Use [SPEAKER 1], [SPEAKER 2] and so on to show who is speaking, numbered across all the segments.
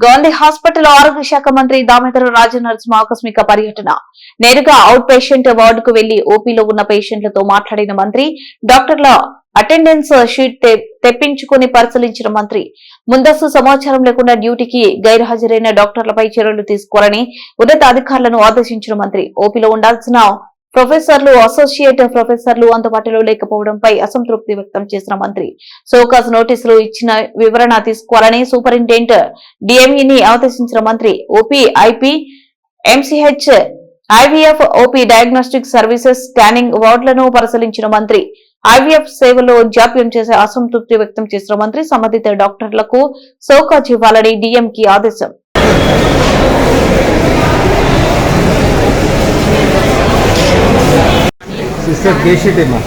[SPEAKER 1] Gandhi hospital ఆరోగ్య శాఖ మంత్రి దామోదర రాజనరసింహ ఆకస్మిక పర్యటన. నేరుగా అవుట్ పేషెంట్ వార్డుకు వెళ్ళి ఓపీలో ఉన్న పేషెంట్లతో మాట్లాడిన మంత్రి డాక్టర్ల అటెండెన్స్ షీట్ తెప్పించుకుని పరిశీలించిన మంత్రి ముందస్తు సమాచారం లేకుండా డ్యూటీకి గైర్హాజరైన డాక్టర్లపై చర్యలు తీసుకోవాలని ఉన్నతాధికారులను ఆదేశించిన మంత్రి ఓపీలో ఉండాల్సిన ప్రొఫెసర్లు అసోసియేట్ ప్రొఫెసర్లు అందుబాటులో లేకపోవడంపై అసంతృప్తి వ్యక్తం చేసిన మంత్రి. సోకాస్ నోటీసులు ఇచ్చిన వివరణ తీసుకోవాలని సూపరింటెండెంట్ డిఎంఈని ఆదేశించిన మంత్రి OP IP MCH IVF OP diagnostic services scanning వార్డులను పరిశీలించిన మంత్రి. ఐవీఎఫ్ సేవలో జాప్యం చేసే అసంతృప్తి వ్యక్తం చేసిన మంత్రి సంబంధిత డాక్టర్లకు సోకాజ్ ఇవ్వాలని డిఎంకి ఆదేశం.
[SPEAKER 2] Mr. Keshi Dema.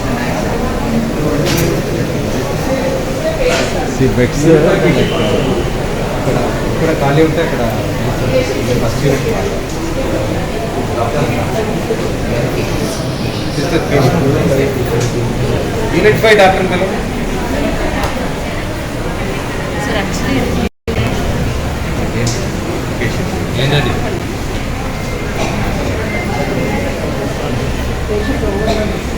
[SPEAKER 2] See, beds. ఇక్కడ ఖాళీ ఉంటే అక్కడ first unit unit five doctor madam ఏంటండి